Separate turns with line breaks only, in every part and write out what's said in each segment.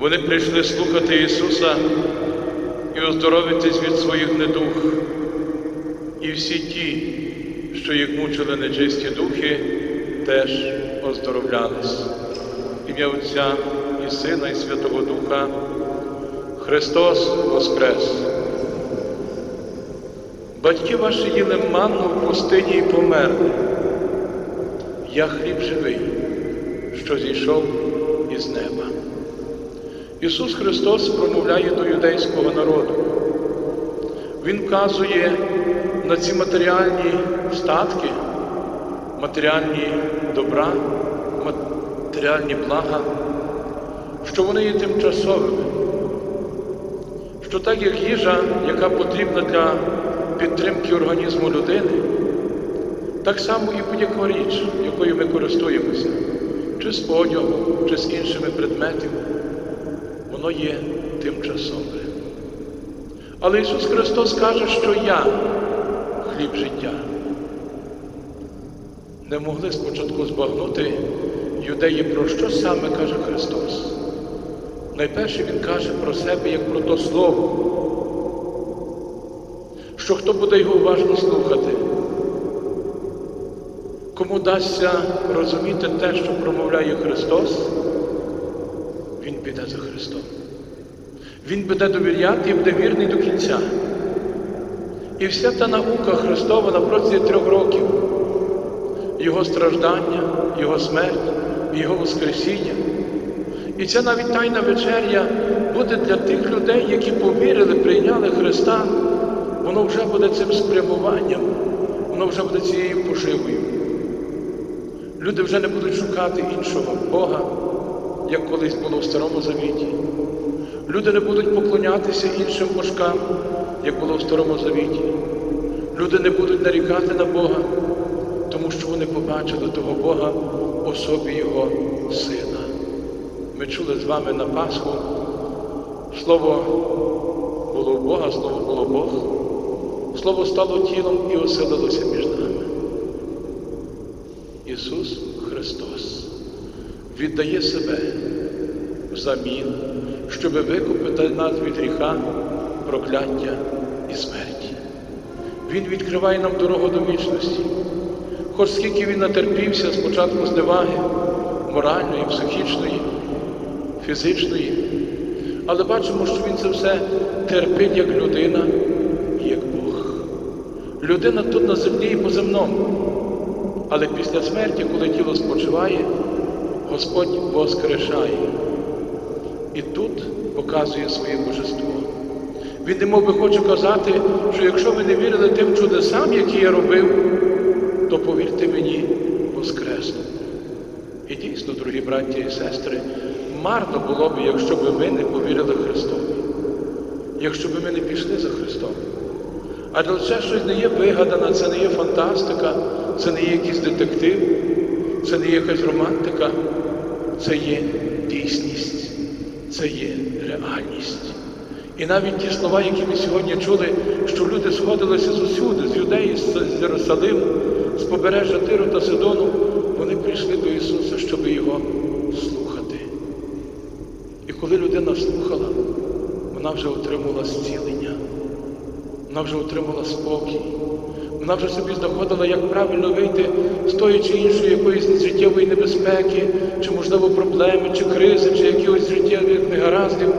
Вони прийшли слухати Ісуса і оздоровитись від своїх недух. І всі ті, що їх мучили нечисті духи, теж оздоровлялись. Ім'я Отця і Сина, і Святого Духа. Христос Воскрес! Батьки ваші їли манну в пустині і померли. Я хліб живий, що зійшов із неба. Ісус Христос промовляє до юдейського народу. Він вказує на ці матеріальні статки, матеріальні добра, матеріальні блага, що вони є тимчасовими. Що так як їжа, яка потрібна для підтримки організму людини, так само і будь-яка річ, якою ми користуємося, чи з одягу, чи з іншими предметами, воно є тимчасове. Але Ісус Христос каже, що я хліб життя. Не могли спочатку збагнути юдеї, про що саме каже Христос. Найперше Він каже про себе як про то Слово, що хто буде його уважно слухати, кому дасться розуміти те, що промовляє Христос, піде за Христом. Він буде довіряти і буде вірний до кінця. І вся та наука Христова на протязі трьох років, Його страждання, Його смерть, Його Воскресіння. І ця навіть Тайна вечеря буде для тих людей, які повірили, прийняли Христа, воно вже буде цим спрямуванням, воно вже буде цією поживою. Люди вже не будуть шукати іншого Бога, як колись було в Старому Завіті. Люди не будуть поклонятися іншим божкам, як було в Старому Завіті. Люди не будуть нарікати на Бога, тому що вони побачили того Бога в особі Його Сина. Ми чули з вами на Пасху. Слово було Бога, слово було Бог. Слово стало тілом і оселилося між нами. Ісус Христос віддає себе взамін, щоб викупити нас від гріха, прокляття і смерті. Він відкриває нам дорогу до вічності. Хоч скільки він натерпівся спочатку зневаги, моральної, психічної, фізичної, але бачимо, що він це все терпить як людина і як Бог. Людина тут на землі і по земному. Але після смерті, коли тіло спочиває, Господь воскрешає. І тут показує своє божество. Він не мов би хоче казати, що якщо ви не вірили тим чудесам, які я робив, то повірте мені, воскресну. І дійсно, дорогі браття і сестри, марно було б, якщо б ми не повірили Христові, якщо б ми не пішли за Христом. Адже це щось не є вигадана, це не є фантастика, це не є якийсь детектив, це не якась романтика, це є дійсність, це є реальність. І навіть ті слова, які ми сьогодні чули, що люди сходилися з усюди, з юдеї, з Єрусалиму, з побережжя Тиру та Сидону, вони прийшли до Ісуса, щоб його слухати. І коли людина слухала, вона вже отримала зцілення, вона вже отримала спокій, вона вже собі знаходила, як правильно вийти з тої чи іншої якоїсь життєвої небезпеки, чи, можливо, проблеми, чи кризи, чи якихось життєвих негараздів.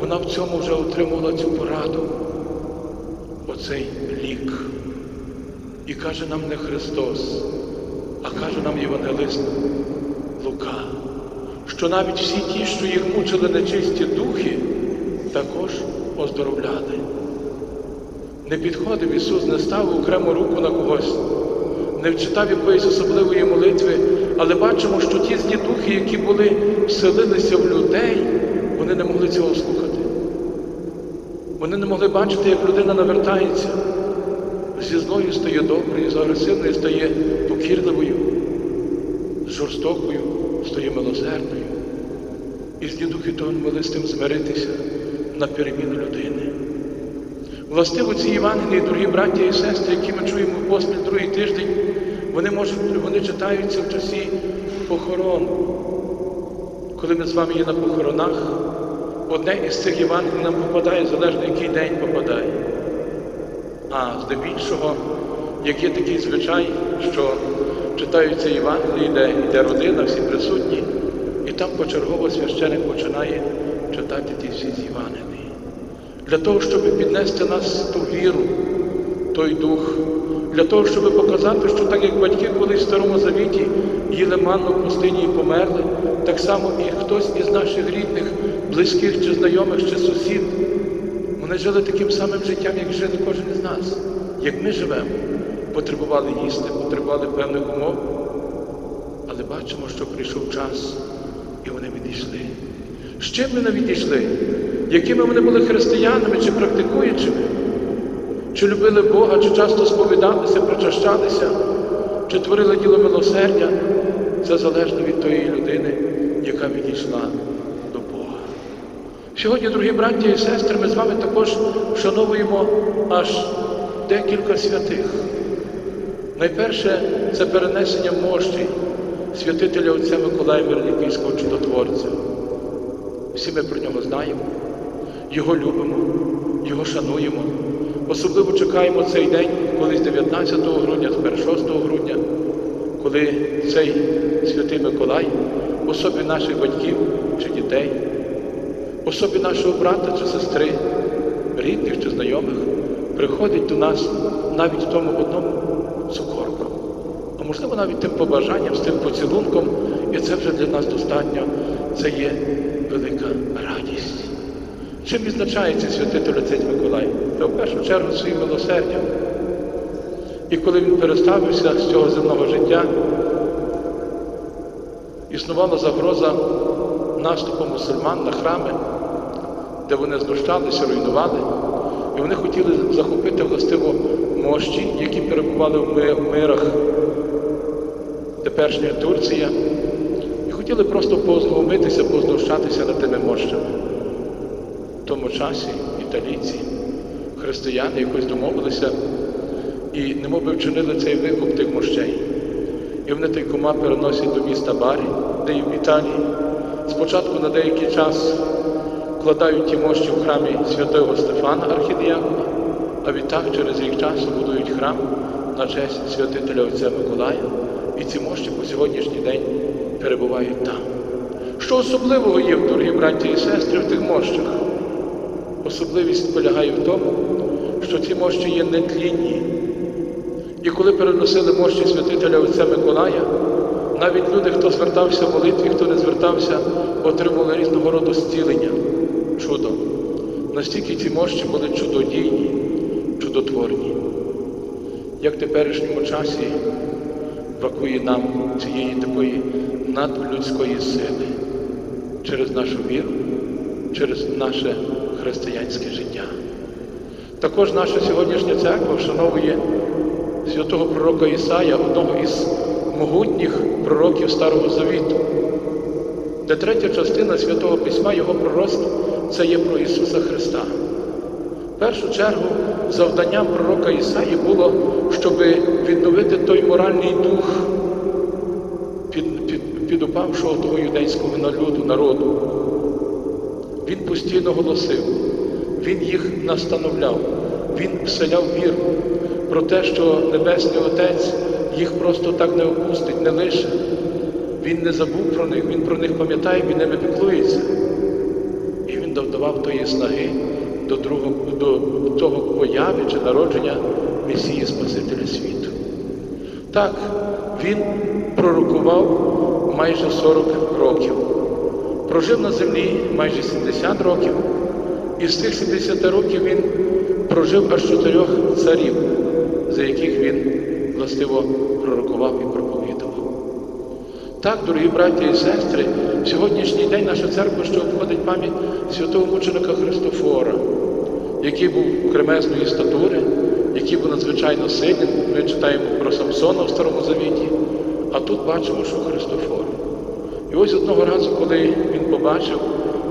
Вона в цьому вже отримала цю пораду, оцей лік. І каже нам не Христос, а каже нам Євангелист Лука, що навіть всі ті, що їх мучили нечисті духи, також оздоровляли. Не підходив Ісус, не ставив окрему руку на когось, не вчитав якоїсь особливої молитви, але бачимо, що ті злі духи, які були вселилися в людей, вони не могли цього слухати. Вони не могли бачити, як людина навертається. Зі злою стає доброю, з агресивною стає покірливою, з жорстокою стає милосердною. І злі духи то могли з тим змиритися на переміну людини. Властиво ці Євангелії, дорогі браття і сестри, які ми чуємо поспіль другий тиждень, вони можуть, вони читаються в часі похорон, коли ми з вами є на похоронах, одне із цих Євангелій нам попадає, залежно який день попадає. А здебільшого, як є такий звичай, що читаються Євангелії, де йде родина, всі присутні, і там почергово священик починає читати ті всі Євангелії. Для того, щоб піднести нас ту віру, той дух, для того, щоб показати, що так як батьки колись в Старому Завіті їли манну в пустині і померли, так само і хтось із наших рідних, близьких чи знайомих, чи сусід, вони жили таким самим життям, як жили кожен із нас, як ми живемо. Потребували їсти, потребували певних умов. Але бачимо, що прийшов час, і вони відійшли. З чим вони відійшли? Якими вони були християнами чи практикуючими? Чи любили Бога, чи часто сповідалися, причащалися, чи творили діло милосердя? Це залежно від тої людини, яка відійшла до Бога. Сьогодні, дорогі браті і сестри, ми з вами також вшановуємо аж декілька святих. Найперше це перенесення мощі святителя Отця Миколая Миронікійського чудотворця. Всі ми про нього знаємо, його любимо, його шануємо. Особливо чекаємо цей день, колись 19 грудня, тепер 6 грудня, коли цей святий Миколай, в особі наших батьків чи дітей, в особі нашого брата чи сестри, рідних чи знайомих, приходить до нас навіть в тому одному цукорку, а можливо навіть тим побажанням, з тим поцілунком, і це вже для нас достатньо, це є велика радість. Чим відзначається святитель Отець Миколай? Та в першу чергу своїм милосердям. І коли він переставився з цього земного життя, існувала загроза наступу мусульман на храми, де вони знущалися, руйнували, і вони хотіли захопити властиво мощі, які перебували в мирах теперішня Турція, і хотіли просто позломитися, познущатися над тими мощами. Тому часі італійці, християни якось домовилися і немов би вчинили цей викуп тих мощей. І вони той кума переносять до міста Барі, де і в Італії. Спочатку на деякий час вкладають ті мощі в храмі святого Стефана Архідіакона, а відтак через рік часу будують храм на честь святителя Отця Миколая, і ці мощі по сьогоднішній день перебувають там. Що особливого є, дорогі браті і сестри, в тих мощах? Особливість полягає в тому, що ці мощі є нетлінні. І коли переносили мощі святителя Отця Миколая, навіть люди, хто звертався в молитві, хто не звертався, отримували різного роду зцілення, чудо. Настільки ці мощі були чудодійні, чудотворні. Як в теперішньому часі бракує нам цієї такої надлюдської сили через нашу віру, через наше християнське життя. Також наша сьогоднішня церква вшановує святого пророка Ісая, одного із могутніх пророків Старого Завіту, де третя частина Святого Письма, Його пророцтв це є про Ісуса Христа. В першу чергу завданням пророка Ісаї було, щоб відновити той моральний дух під, під, підупавшого того юдейського народу. Він постійно голосив, Він їх настановляв, Він вселяв віру про те, що Небесний Отець їх просто так не опустить, не лише. Він не забув про них, Він про них пам'ятає, він ними піклується. І він додавав тої снаги до, другого, до того появи чи народження Месії Спасителя світу. Так, він пророкував майже 40 років, прожив на землі майже 70 років, і з тих 70 років він прожив аж чотирьох царів, за яких він властиво пророкував і проповідував. Так, дорогі браті і сестри, в сьогоднішній день наша церква, що обходить пам'ять святого мученика Христофора, який був кремезної статури, який був надзвичайно сильним. Ми читаємо про Самсона в Старому Завіті, а тут бачимо, що Христофор. І ось одного разу, коли він побачив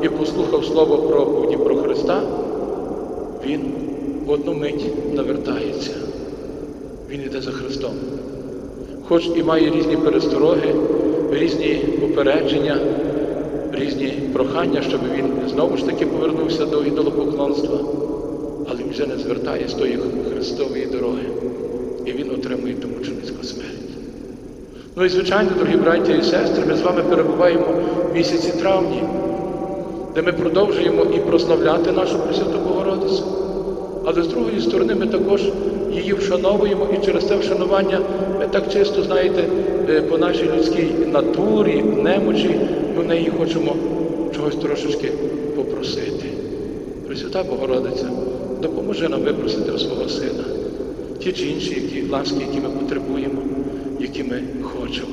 і послухав слово проповіді про Христа, він в одну мить навертається. Він йде за Христом. Хоч і має різні перестороги, різні попередження, різні прохання, щоб він знову ж таки повернувся до ідолопоклонства. Але він вже не звертає з тої Христової дороги. І він отримує ту мученицьку смерть. Ну і звичайно, дорогі браті і сестри, ми з вами перебуваємо в місяці травні, де ми продовжуємо і прославляти нашу Пресвяту Богородицю. Але з другої сторони ми також її вшановуємо і через це вшанування ми так чисто, знаєте, е, по нашій людській натурі, немочі, ми в неї хочемо чогось трошечки попросити. Пресвята Богородиця, допоможи нам випросити у свого сина ті чи інші які ласки, які ми потребуємо, які ми хочемо.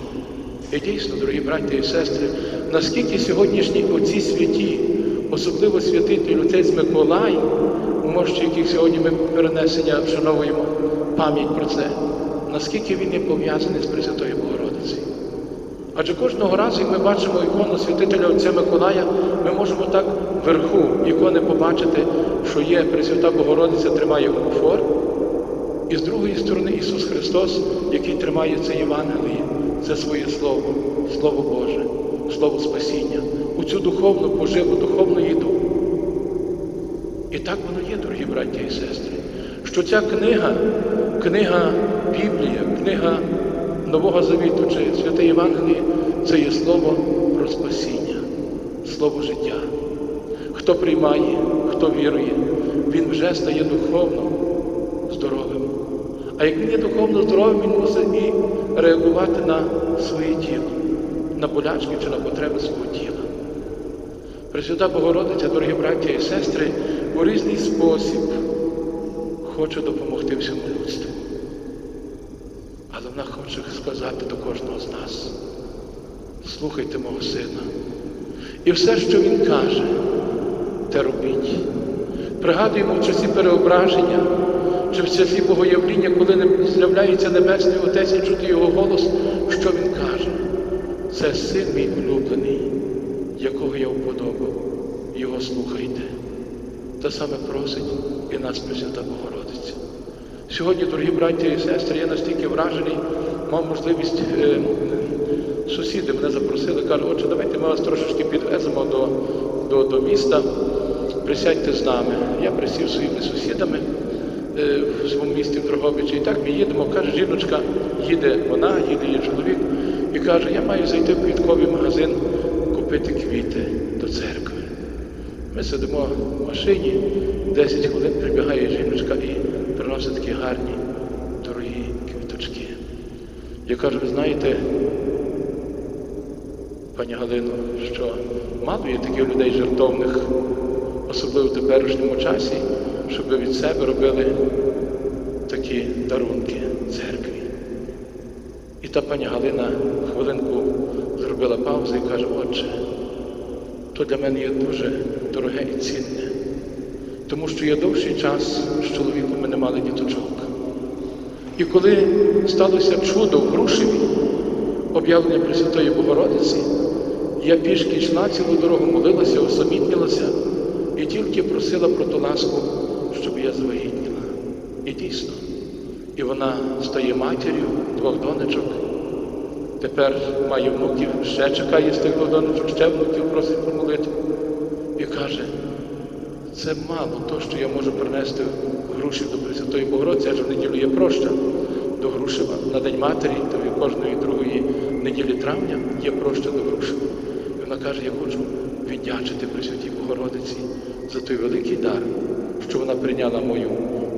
І дійсно, дорогі браті і сестри, наскільки сьогоднішні оці святі, особливо святитель отець Миколай, мощі, яких сьогодні ми перенесення вшановуємо пам'ять про це, наскільки він є пов'язаний з Пресвятою Богородицею. Адже кожного разу, як ми бачимо ікону святителя Отця Миколая, ми можемо так вверху ікони побачити, що є Пресвята Богородиця, тримає омофор, і з другої сторони Ісус Христос, який тримає це Євангеліє, це своє Слово, Слово Боже, Слово Спасіння, цю духовну поживу, духовну їду. І так воно є, дорогі браті і сестри, що ця книга, книга Біблія, книга Нового Завіту чи Святе Євангеліє це є слово про спасіння, слово життя. Хто приймає, хто вірує, він вже стає духовно здоровим. А як він є духовно здоровим, він мусить і реагувати на своє тіло, на болячки чи на потреби свого тіла. Пресвята Богородиця, дорогі браття і сестри, у різний спосіб хоче допомогти всьому людству. Але вона хоче сказати до кожного з нас: слухайте мого сина. І все, що він каже, те робіть. Пригадуємо в часі переображення, чи в часі богоявління, коли не з'являється Небесний Отець і чути його голос, що він каже? Це син мій улюблений, якого я вподобав, його слухайте. Те саме просить і нас Пресвята Богородиця. Сьогодні, дорогі браття і сестри, я настільки вражений, мав можливість, е, сусіди мене запросили, кажуть, отже, давайте ми вас трошечки підвеземо до, до, до міста, присядьте з нами. Я присів своїми сусідами е, в своєму місті в Дрогобичі. І так ми їдемо, каже, жіночка, їде вона, їде її чоловік, і каже, я маю зайти в квітковий магазин, купити квіти до церкви. Ми сидимо в машині, 10 хвилин прибігає жіночка і приносить такі гарні, дорогі квіточки. Я кажу, ви знаєте, пані Галино, що мало є таких людей жертовних, особливо в теперішньому часі, щоб від себе робили такі дарунки церкві. І та пані Галина хвилинку зробила паузу і каже, отче, то для мене є дуже дороге і цінне. Тому що я довший час з чоловіком ми не мали діточок. І коли сталося чудо в Грушеві, об'явлення Пресвятої Богородиці, я пішки йшла цілу дорогу, молилася, осамітнілася і тільки просила про ту ласку, щоб я завагітніла. І дійсно. І вона стає матір'ю двох донечок. Тепер має внуків, ще чекає з тих донечок, ще внуків просить про молитву. І каже, це мало то, що я можу принести груші до Пресвятої Богородиці, адже в неділю є проща до Грушева. На День Матері, то і кожної другої неділі травня є проща до Грушева. І вона каже, я хочу віддячити Пресвятій Богородиці за той великий дар, що вона прийняла мою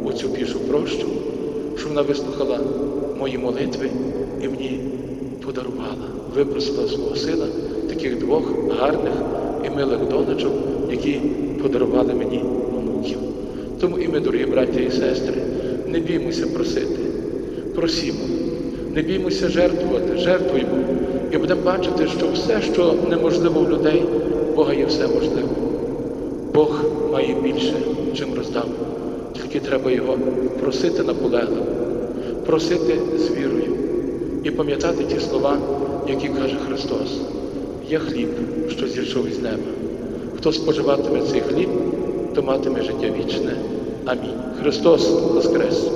оцю пішу прощу, що вона вислухала мої молитви і мені подарувала, випросила свого сина таких двох гарних і милих донечок, які подарували мені онуків. Тому і ми, дорогі браття і сестри, не біймося просити, просімо, не біймося жертвувати, жертвуємо і будемо бачити, що все, що неможливо в людей, Бога є все можливо. Бог має більше, чим роздав. Тільки треба його просити наполегливо, просити з вірою і пам'ятати ті слова, які каже Христос. Є хліб, що зійшов із неба. Хто споживатиме цей хліб, то матиме життя вічне. Амінь. Христос Воскрес!